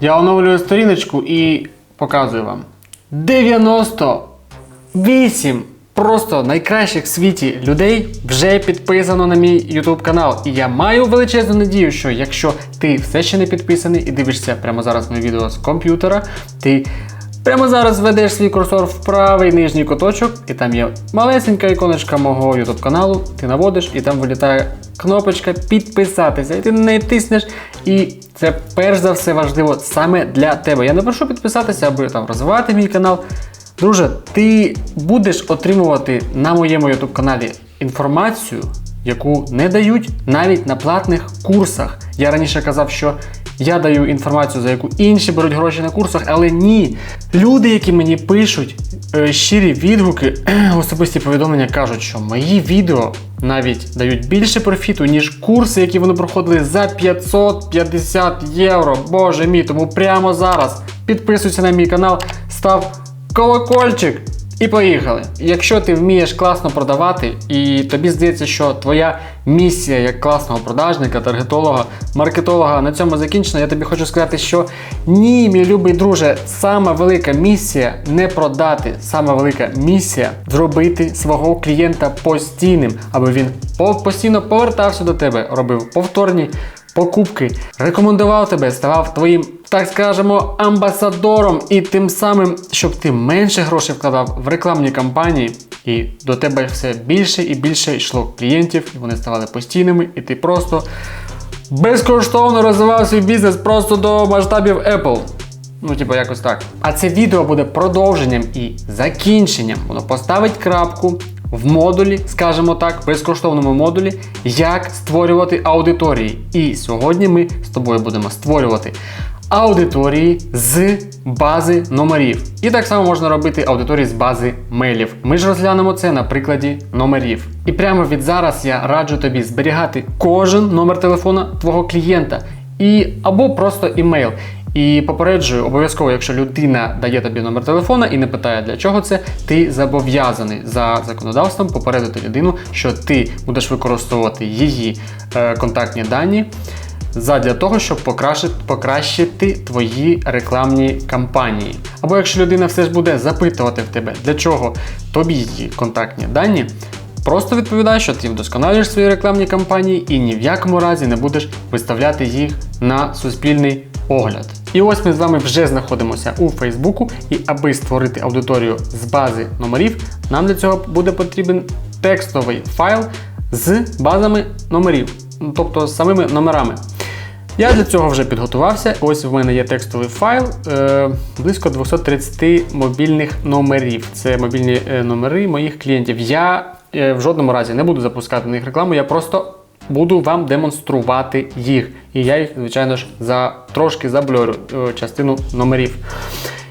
Я оновлюю сторіночку і показую вам. 98 просто найкращих в світі людей вже підписано на мій YouTube канал. І я маю величезну надію, що якщо ти все ще не підписаний і дивишся прямо зараз моє відео з комп'ютера, ти прямо зараз ведеш свій курсор в правий нижній куточок, і там є малесенька іконочка мого YouTube каналу. Ти наводиш, і там вилітає кнопочка підписатися. І ти неї тиснеш. І це перш за все важливо саме для тебе. Я не прошу підписатися, аби там розвивати мій канал. Друже, ти будеш отримувати на моєму YouTube каналі інформацію, яку не дають навіть на платних курсах. Я раніше казав, що я даю інформацію, за яку інші беруть гроші на курсах, але ні. Люди, які мені пишуть е, щирі відгуки, особисті повідомлення кажуть, що мої відео навіть дають більше профіту, ніж курси, які вони проходили за 550 євро. Боже мій, тому прямо зараз підписуйся на мій канал, став колокольчик. І поїхали. Якщо ти вмієш класно продавати, і тобі здається, що твоя місія як класного продажника, таргетолога, маркетолога на цьому закінчена, я тобі хочу сказати, що ні, мій любий друже, сама велика місія не продати, сама велика місія зробити свого клієнта постійним, аби він постійно повертався до тебе, робив повторні покупки, рекомендував тебе, ставав твоїм, так скажемо, амбасадором, і тим самим, щоб ти менше грошей вкладав в рекламні кампанії, і до тебе все більше і більше йшло клієнтів, і вони ставали постійними, і ти просто безкоштовно розвивав свій бізнес просто до масштабів Apple. Ну, типу, якось так. А це відео буде продовженням і закінченням. Воно поставить крапку в модулі, скажімо так, безкоштовному модулі, як створювати аудиторії. І сьогодні ми з тобою будемо створювати аудиторії з бази номерів. І так само можна робити аудиторії з бази мейлів. Ми ж розглянемо це на прикладі номерів. І прямо від зараз я раджу тобі зберігати кожен номер телефона твого клієнта і або просто імейл. І попереджую, обов'язково, якщо людина дає тобі номер телефона і не питає для чого це, ти зобов'язаний за законодавством попередити людину, що ти будеш використовувати її е, контактні дані задля того, щоб покращити, покращити твої рекламні кампанії. Або якщо людина все ж буде запитувати в тебе, для чого тобі її контактні дані. Просто відповідай, що ти вдосконалюєш свої рекламні кампанії і ні в якому разі не будеш виставляти їх на суспільний огляд. І ось ми з вами вже знаходимося у Фейсбуку, і аби створити аудиторію з бази номерів, нам для цього буде потрібен текстовий файл з базами номерів, тобто з самими номерами. Я для цього вже підготувався. Ось в мене є текстовий файл е, близько 230 мобільних номерів. Це мобільні е, номери моїх клієнтів. Я е, в жодному разі не буду запускати на них рекламу, я просто буду вам демонструвати їх. І я їх, звичайно ж, за трошки заблюрю частину номерів.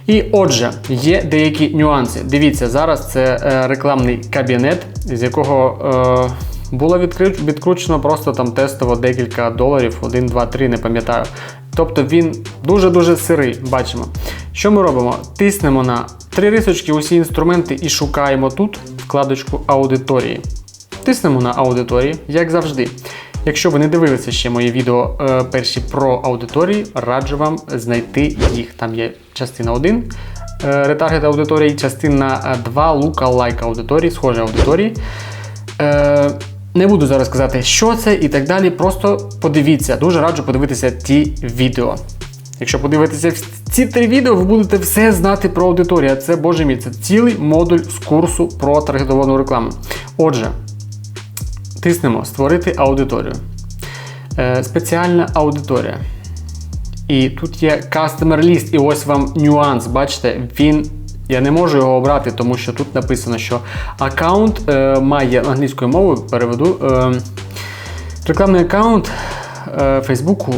І отже, є деякі нюанси. Дивіться, зараз це рекламний кабінет, з якого. Було відкручено просто там тестово декілька доларів, 1, 2, 3, не пам'ятаю. Тобто він дуже-дуже сирий, бачимо. Що ми робимо? Тиснемо на три рисочки, усі інструменти і шукаємо тут вкладочку аудиторії. Тиснемо на аудиторії, як завжди. Якщо ви не дивилися ще мої відео е, перші про аудиторії, раджу вам знайти їх. Там є частина 1 е, ретаргет аудиторії, частина 2 лука-лайк аудиторії, схожі аудиторії. Е, не буду зараз казати, що це і так далі. Просто подивіться. Дуже раджу подивитися ті відео. Якщо подивитися ці три відео, ви будете все знати про аудиторію. Це боже мій, це цілий модуль з курсу про таргетовану рекламу. Отже, тиснемо Створити аудиторію. Е, спеціальна аудиторія. І тут є Customer List, і ось вам нюанс. Бачите, він. Я не можу його обрати, тому що тут написано, що аккаунт е, має англійською мовою, переведу. Е, рекламний аккаунт е, Фейсбуку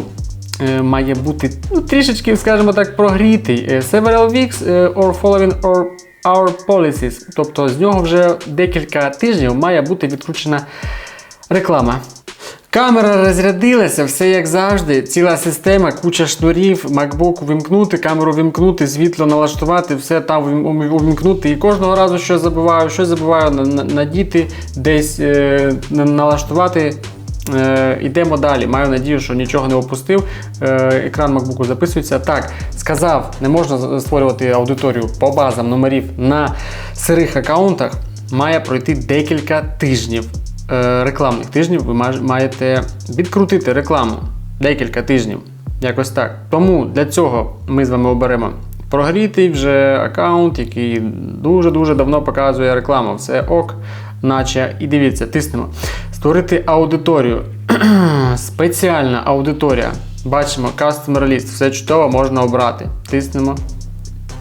е, має бути ну, трішечки, скажімо так, прогрітий. Е, Several weeks е, or following or our policies. Тобто з нього вже декілька тижнів має бути відкручена реклама. Камера розрядилася, все як завжди. Ціла система, куча шнурів, MacBook увімкнути, камеру вімкнути, світло налаштувати, все там увімкнути. І кожного разу щось забуваю, щось забуваю на- на- надіти, десь е, налаштувати Е, йдемо далі. Маю надію, що нічого не опустив. Е, екран MacBook записується. Так, сказав, не можна створювати аудиторію по базам номерів на сирих аккаунтах. Має пройти декілька тижнів рекламних тижнів. Ви маєте відкрутити рекламу декілька тижнів. Якось так. Тому для цього ми з вами оберемо прогрітий вже аккаунт, який дуже-дуже давно показує рекламу. Все ок, наче. І дивіться, тиснемо. Створити аудиторію. Спеціальна аудиторія. Бачимо, Customer List, все чудово, можна обрати. Тиснемо.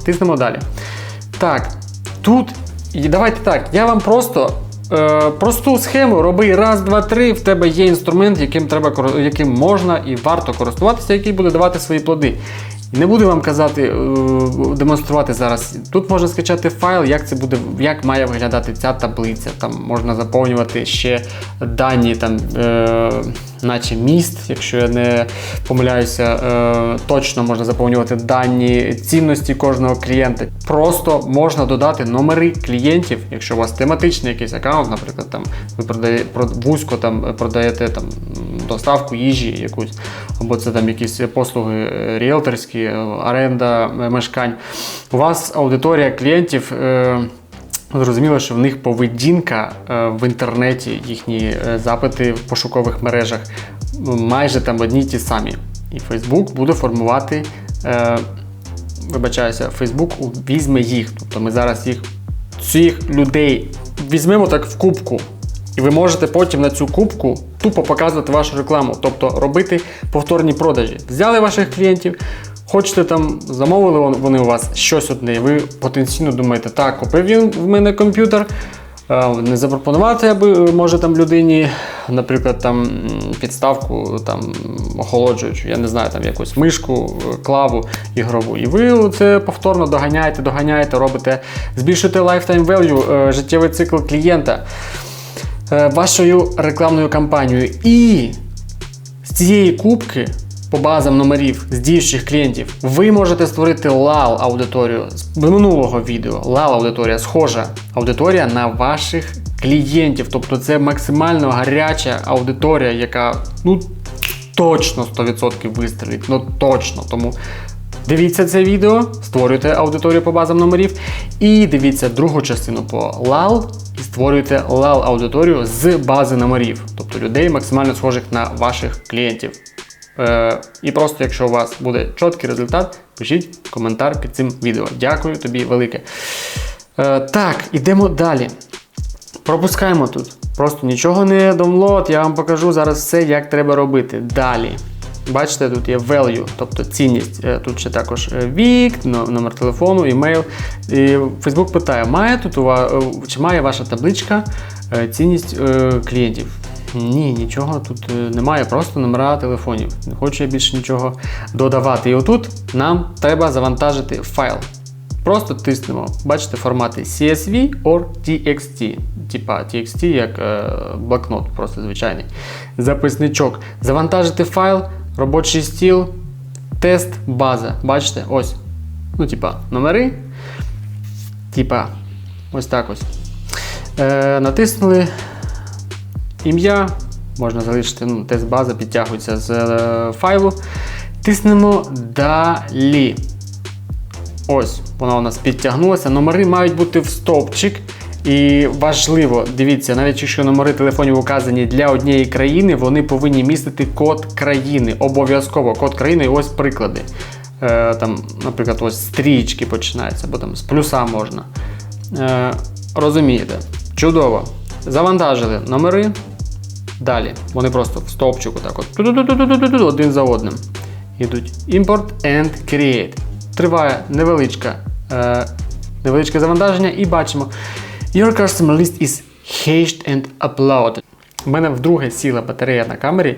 Тиснемо далі. Так, тут. І давайте так, я вам просто е, просту схему роби раз, два, три. В тебе є інструмент, яким треба яким можна і варто користуватися, який буде давати свої плоди. Не буду вам казати, е, демонструвати зараз. Тут можна скачати файл, як це буде, як має виглядати ця таблиця. Там можна заповнювати ще дані, там, е, наче міст, якщо я не помиляюся, е, точно можна заповнювати дані цінності кожного клієнта. Просто можна додати номери клієнтів, якщо у вас тематичний якийсь аккаунт, наприклад, там ви продає, вузько там продаєте там доставку їжі якусь, або це там якісь послуги е, ріелторські, е, оренда мешкань. У вас аудиторія клієнтів. е, Зрозуміло, що в них поведінка в інтернеті, їхні запити в пошукових мережах майже там одні й ті самі. І Facebook буде формувати, вибачаюся, Facebook візьме їх. Тобто ми зараз їх цих людей візьмемо так в кубку. І ви можете потім на цю кубку тупо показувати вашу рекламу, тобто робити повторні продажі. Взяли ваших клієнтів, хочете там, замовили вони у вас щось одне, і ви потенційно думаєте, так, купив він в мене комп'ютер. Не запропонувати, аби може там людині, наприклад, там підставку там охолоджуючу, я не знаю, там якусь мишку, клаву ігрову. І ви це повторно доганяєте, доганяєте, робите, збільшуєте lifetime value, е, життєвий цикл клієнта вашою рекламною кампанією. І з цієї кубки по базам номерів з діючих клієнтів ви можете створити лал аудиторію з минулого відео. Лал аудиторія схожа аудиторія на ваших клієнтів. Тобто це максимально гаряча аудиторія, яка ну точно 100% вистрілить. Ну точно. Тому Дивіться це відео, створюйте аудиторію по базам номерів і дивіться другу частину по і створюйте LAL аудиторію з бази номерів, тобто людей максимально схожих на ваших клієнтів. Е, і просто, якщо у вас буде чіткий результат, пишіть коментар під цим відео. Дякую тобі велике. Е, так, ідемо далі. Пропускаємо тут. Просто нічого не домлот, я вам покажу зараз все, як треба робити. Далі. Бачите, тут є value, тобто цінність. Е, Тут ще також е, вік, номер телефону, імейл. І Facebook питає, має тут у вас, чи має ваша табличка е, цінність е, клієнтів? Ні, нічого тут е, немає, просто номера телефонів. Не хочу я більше нічого додавати. І отут нам треба завантажити файл. Просто тиснемо. Бачите, формати CSV or TXT. Типа TXT як е, блокнот, просто звичайний. Записничок. Завантажити файл, робочий стіл, тест, база. Бачите? Ось. Ну, типа, номери. Типа, ось так ось. Е, натиснули ім'я. Можна залишити ну, тест база, підтягується з е, файлу. Тиснемо далі. Ось, вона у нас підтягнулася. Номери мають бути в стовпчик. І важливо, дивіться, навіть якщо номери телефонів указані для однієї країни, вони повинні містити код країни. Обов'язково код країни, і ось приклади. Е, там, наприклад, ось стрічки починаються, або там з плюса можна. Е, розумієте? Чудово. Завантажили номери. Далі. Вони просто в стовпчику так от один за одним. Ідуть. Import and create. Триває невеличка, е, невеличке завантаження і бачимо. Your customer list is hashed and uploaded. У мене вдруге сіла батарея на камері.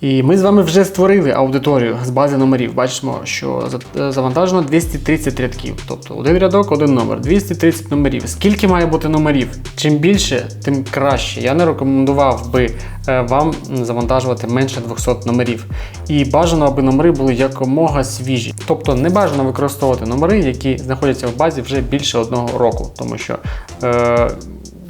І ми з вами вже створили аудиторію з бази номерів. Бачимо, що е, завантажено 230 рядків. Тобто один рядок, один номер, 230 номерів. Скільки має бути номерів? Чим більше, тим краще. Я не рекомендував би е, вам завантажувати менше 200 номерів. І бажано, аби номери були якомога свіжі. Тобто не бажано використовувати номери, які знаходяться в базі вже більше одного року, тому що. Е,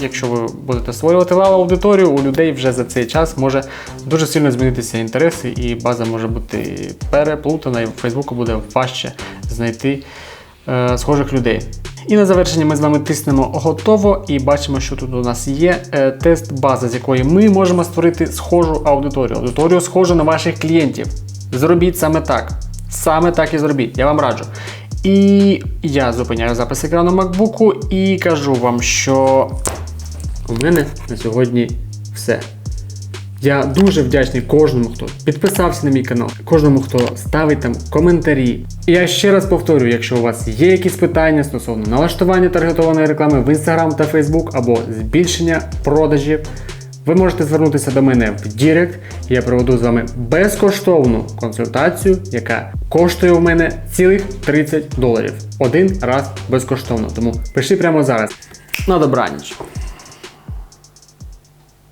якщо ви будете створювати лаву аудиторію, у людей вже за цей час може дуже сильно змінитися інтереси, і база може бути переплутана, і в Фейсбуку буде важче знайти е, схожих людей. І на завершення ми з вами тиснемо готово і бачимо, що тут у нас є е, тест бази, з якої ми можемо створити схожу аудиторію. Аудиторію схожу на ваших клієнтів. Зробіть саме так. Саме так і зробіть, я вам раджу. І я зупиняю запис екрану MacBook і кажу вам, що у мене на сьогодні все. Я дуже вдячний кожному, хто підписався на мій канал, кожному, хто ставить там коментарі. І я ще раз повторюю, якщо у вас є якісь питання стосовно налаштування таргетованої реклами в Instagram та Facebook або збільшення продажів, ви можете звернутися до мене в Дірект. Я проведу з вами безкоштовну консультацію, яка коштує у мене цілих 30 доларів. Один раз безкоштовно. Тому пиши прямо зараз. На добраніч.